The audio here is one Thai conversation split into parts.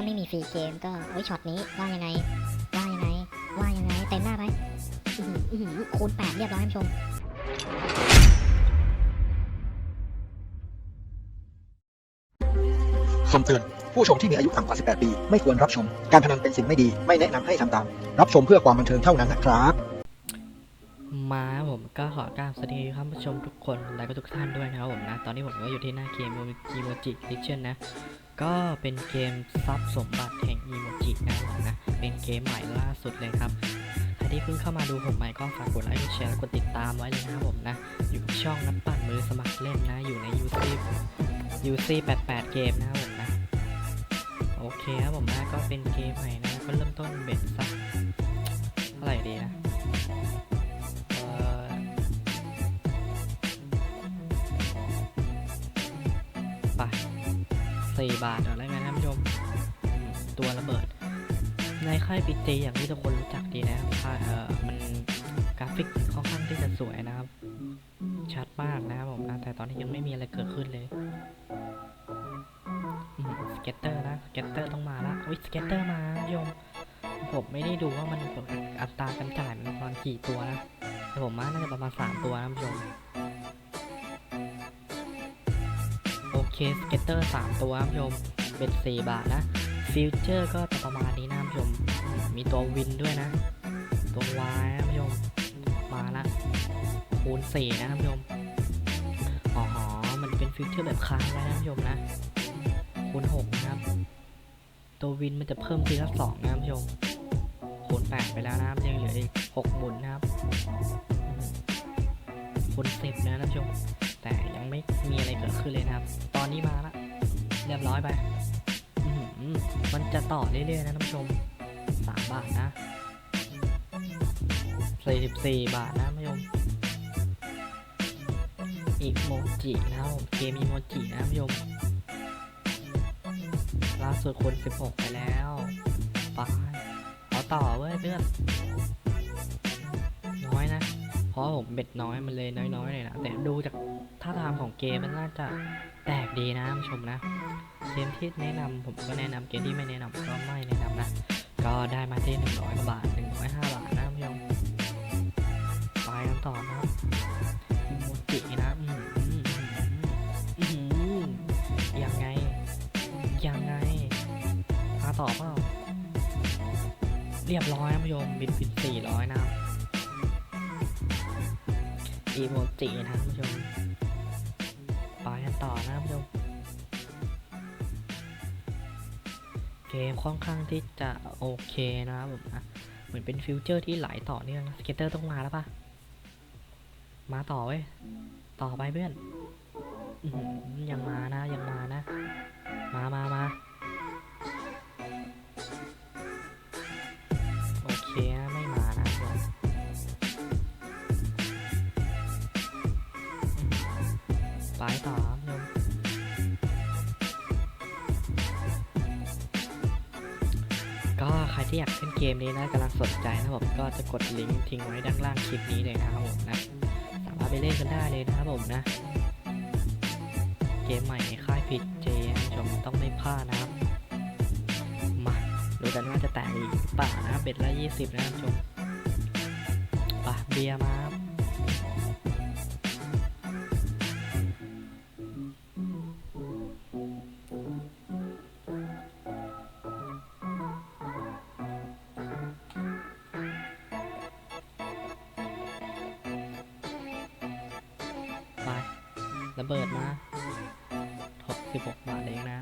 ถ้าไม่มีฟรีเกมก็โอ้ยช็อตนี้ว่ายังไง ว่ายังไง ว่ายังไงเต็มหน้าไปอื้อหืออื้อหือคูณแปดเรียบร้อยท่านผู้ชมคำเตือน ผู้ชมที่มีอายุต่ำกว่า 18 ปี ไม่ควรรับชม การพนันเป็นสิ่งไม่ดี ไม่แนะนำให้ทำตาม รับชมเพื่อความบันเทิงเท่านั้นนะครับ มาผมก็ขอกราบสวัสดีท่านผู้ชมทุกคนและก็ทุกท่านด้วยนะครับผมนะ ตอนนี้ผมก็อยู่ที่หน้าเกม Emoji Kitchen นะ ก็เป็นเกมทรัพย์สมบัติแห่ง Emoji นะครับนะ เป็นเกมใหม่ล่าสุดเลยครับ ใครที่เพิ่งเข้ามาดูผมใหม่ก็ฝากกดไลค์กดแชร์และกดติดตามไว้เลยนะครับผมนะ อยู่ช่องน้ำปั่นมือสมัครเล่นนะ อยู่ใน UC UC 88 เกมนะครับผมนะ โอเคครับผมนะก็เป็นเกมใหม่นะ ก็เริ่มต้นเบ็ดสักเท่าไหร่ดีนะ 4 บาทอะไรเงี้ยท่านผู้ชมตัวระเบิด ในค่ายปิตีอย่างที่ทุกคนรู้จักดีนะครับเออมันกราฟิกค่อนข้างที่จะสวยนะครับ ชัดมากนะครับผมนะแต่ตอนนี้ยังไม่มีอะไรเกิดขึ้นเลยสเก็ตเตอร์นะสเก็ตเตอร์ต้องมาละอุ้ยสเก็ตเตอร์มาโยมผมไม่ได้ดูว่ามันอัตราการจ่ายมันประมาณกี่ตัวนะแต่ผมว่าน่าจะประมาณสามตัวนะโยม เคสเกตเตอร์3ตัวท่านผู้ชมเป็น 4 บาทนะฟิวเจอร์ก็จะประมาณนี้นะท่านผู้ชม มีตัววินด้วยนะ ตัววายนะท่านผู้ชมมาละคูณ4นะท่านผู้ชมอ๋อ มันเป็นฟิวเจอร์แบบค้างไว้นะท่านผู้ชมนะคูณ6นะครับตัววินมันจะเพิ่มทีละ2นะท่านผู้ชมคูณ8ไปแล้วนะครับยังเหลืออีก6หมุนนะครับคนสิบนะท่านผู้ชม แต่ยังไม่มีอะไรเกิดขึ้นเลยนะครับ ตอนนี้มาละเรียบร้อยไป มันจะต่อเรื่อยๆนะท่านผู้ชมสามบาทนะสี่สิบสี่บาทนะท่านผู้ชมอีโมจินะครับเกมอีโมจินะท่านผู้ชมล่าสุดคนสิบหกไปแล้วไปเอาต่อเว้ยเพื่อน ราะผมเบ็ดน้อยมันเลยน้อยๆเลยนะแต่ดูจากท่าทางของเกมมันน่าจะแปลกดีนะผู้ชมนะเกมที่แนะนำผมก็แนะนำเกมที่ไม่แนะนำก็ไม่แนะนำนะ ก็ได้มาที่100กว่าบาท105บาทนะท่านผู้ชมไปกันต่อนะโมจินะยังไง ยังไงมาต่อเปล่าเรียบร้อยนะท่านผู้ชมบินบิน400นะครับ อีโมจินะท่านผู้ชมไปกันต่อนะท่านผู้ชมเกมค่อนข้างที่จะโอเคนะครับผมนะเหมือนเป็นฟิวเจอร์ที่ไหลต่อเนื่องสเก็ตเตอร์ต้องมาแล้วปะมาต่อเว้ย ต่อไปเพื่อนอยังมานะยังมานะ มามามา ที่อยากเล่นเกมนี้นะกำลังสนใจนะผมก็จะกดลิงก์ทิ้งไว้ด้านล่างคลิปนี้เลยนะครับผมนะสามารถไปเล่นกันได้เลยนะครับผมนะ เกมใหม่ในค่ายพีเจชมต้องไม่พลาดนะครับมาดูกันว่าจะแตกอีกหรือเปล่านะเบ็ดละยี่สิบนะครับชมปะเบียร์มาครับ ระเบิดมา66บาทเองนะ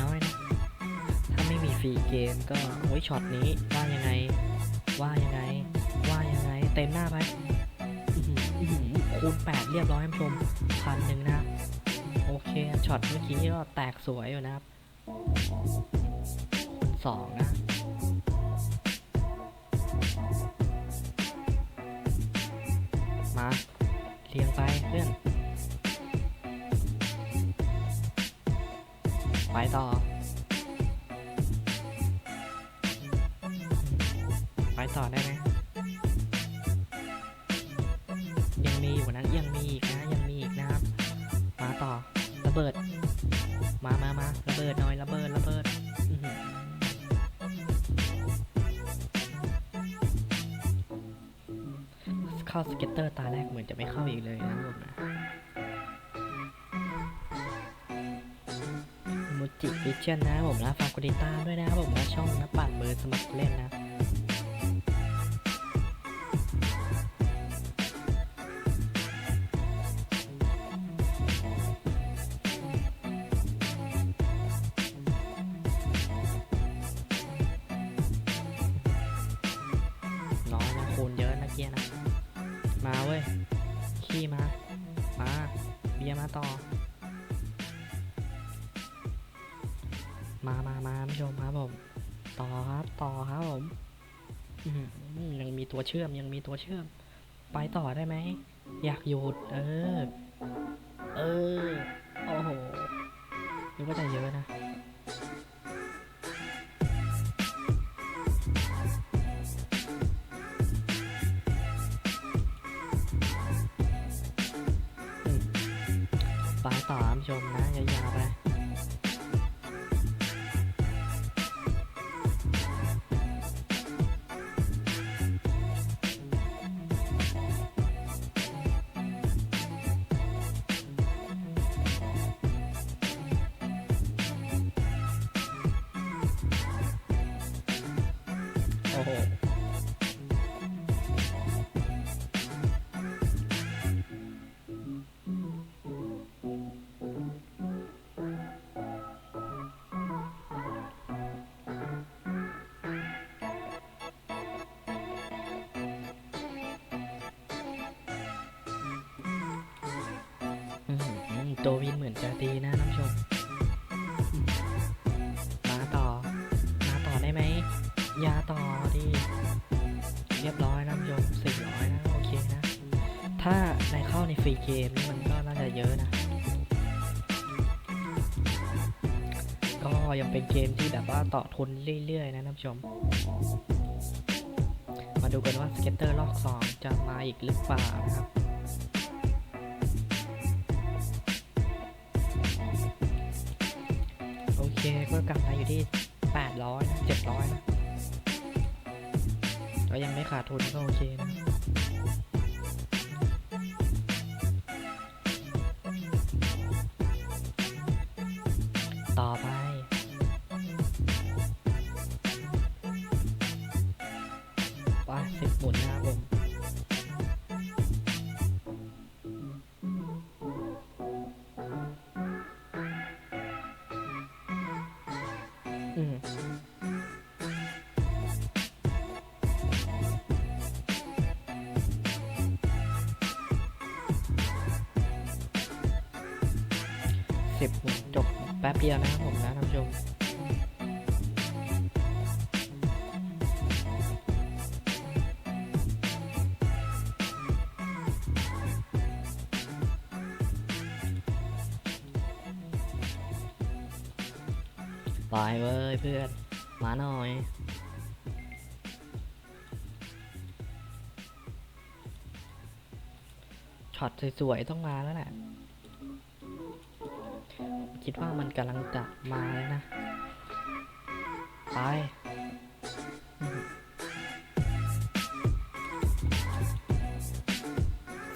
น้อยนะ ถ้าไม่มีฟรีเกมก็โอ้ยช็อตนี้ว่ายังไง ว่ายังไง ว่ายังไง เต็มหน้าไปอื้อหืออื้อหือคูณ8เรียบร้อยท่านผู้ชมพันหนึ่งนะ โอเคช็อตเมื่อกี้ก็แตกสวยอยู่นะครับคูณสองนะ มาเรียงไปเพื่อน ไปต่อ ไปต่อได้ไหมยังมีอยู่นะยังมีอีกนะยังมีอีกนะครับ มาต่อระเบิด มามามาระเบิดหน่อยระเบิดระเบิด เข้าสเก็ตเตอร์ตาแรกเหมือนจะไม่เข้าอีกเลยนะผมนะมูจิฟิชเชนนะผมนะฝากกดติดตามด้วยนะครับผมนะช่องนะปั่นมือสมัครเล่นนะ มามามาผู้ชมครับผม ต่อครับต่อครับผมยังมีตัวเชื่อมยังมีตัวเชื่อม ไปต่อได้ไหม อยากหยุด เออ เออ โอ้โหนึกว่าจะเยอะนะไปต่อผู้ชมนะยาวๆไป หือตัววินเหมือนจะดีนะท่านผู้ชม มาต่อ มาต่อได้ไหม ยาต่อดี เรียบร้อยนะท่านผู้ชมสี่ร้อยนะ โอเคนะ ถ้าในเข้าในฟรีเกมนี่มันก็น่าจะเยอะนะ ก็ยังเป็นเกมที่แบบว่าต่อทุนเรื่อยๆ นะท่านผู้ชม มาดูกันว่าสเก็ตเตอร์ลอกสองจะมาอีกหรือเปล่านะครับ อยู่ที่ 800นะ700นะก็ยังไม่ขาดทุนก็โอเคนะ สิบจบแป๊บเดียวนะครับผมนะท่านผู้ชม ไปเว้ยเพื่อน มาหน่อย ช็อตสวยๆต้องมาแล้วแหละ คิดว่ามันกำลังจะมาแล้วนะ ไป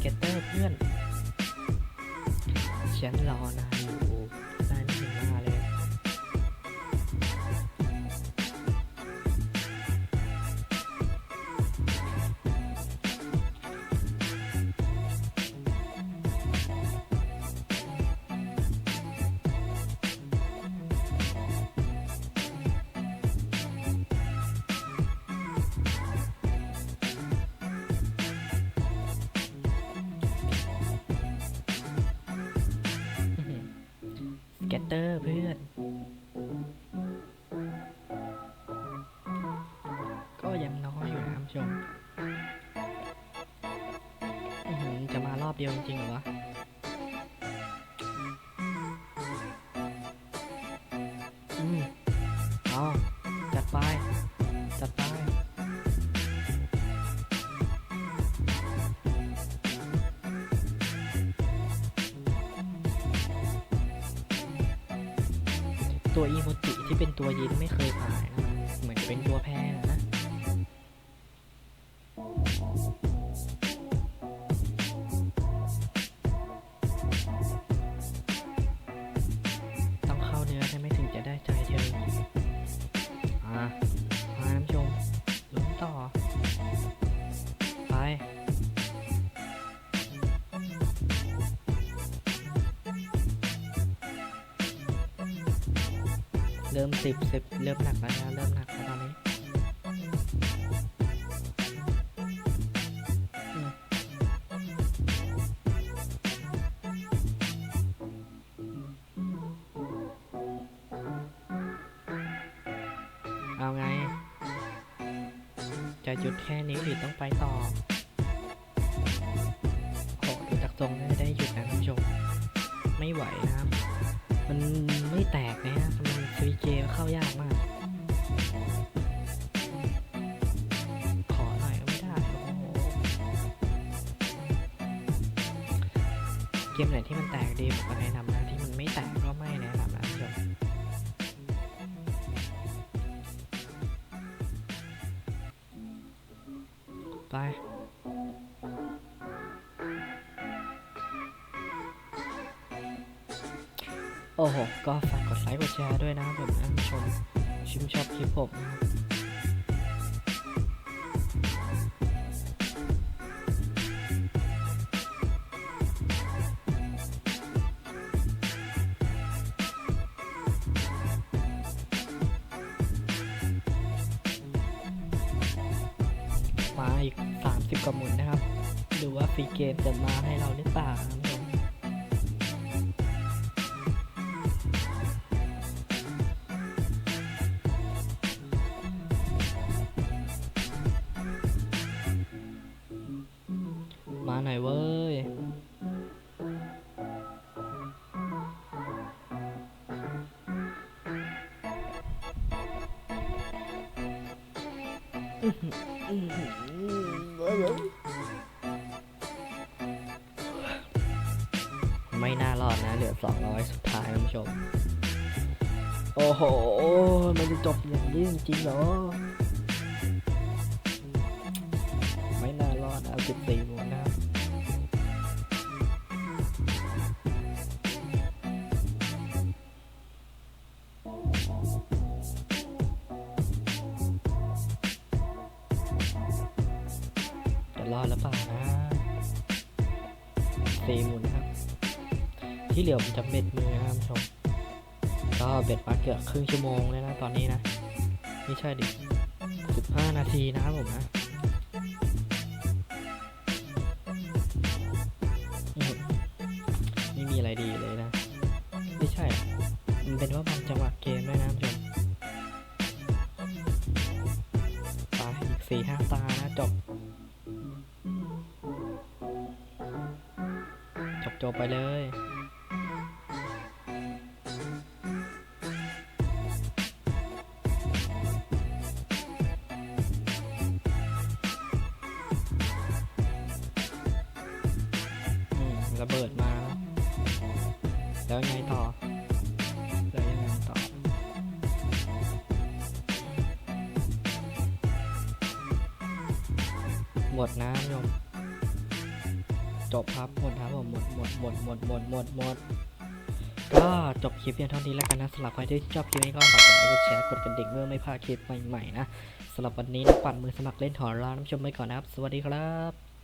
เกตเตอร์เพื่อนฉันรอนาน เตอร์เพื่อน อีโมจิที่เป็นตัวยินไม่เคยผ่านนะเหมือนเป็นตัวแพงนะ ริ่มสิบสิบเริ่มหนักแล้วนะเริ่มหนักแล้วตอนนี้เอาไง จะหยุดแค่นี้หรือต้องไปต่อโหดูจากทรงน่าจะได้หยุดนะท่านผู้ชม ไม่ไหวนะครับ มันไม่แตกนะฮะมันฟรีเกมเข้ายากมาก ขอหน่อยก็ไม่ได้โอ้โหเกมไหนที่มันแตกดีผมก็แนะนำนะที่มันไม่แตกก็ไม่แนะนำนะท่านไป โอ้โหก็ฝากกดไลค์กดแชร์ด้วยนะครับผมนผู้ชมชิมชอบคลิปผมนะครับมาอีก 30กว่าหมุนนะครับ ดูว่าฟรีเกมจะมาให้ มาหน่อยเว้ย ไม่น่ารอดนะ เหลือ200สุดท้ายท่านผู้ชม โอ้โห มันจะจบอย่างนี้จริงๆเหรอ รอดหรือเปล่านะสี่หมุนครับ ที่เหลือผมจะเบ็ดมือนะครับชม ก็เบ็ดมาเกือบครึ่งชั่วโมงเลยนะตอนนี้นะ ไม่ใช่ดิ15นาทีนะครับผมนะอื้อหือไม่มีอะไรดีเลยนะ ไม่ใช่ มันเป็นว่าบางจังหวะเกมด้วยนะชมตาอีกสี่ห้าตานะจบ จบจไปเลยอืมระเบิดมา แล้วไงต่อ แล้วยังไงต่อ หมดนะโยม จบครับหมดครับผมหมดหมดหมดหมดหมดหมดหมดก็จบคลิปเพียงเท่านี้แล้วกันนะสำหรับใครที่ชอบคลิปนี้ก็ฝากกดไลค์กดแชร์กดกระดิ่งเพื่อไม่พลาดคลิปใหม่ๆนะสำหรับวันนี้นักปั่นมือสมัครเล่นถอนลาน้ำชมไปก่อนนะครับ สวัสดีครับ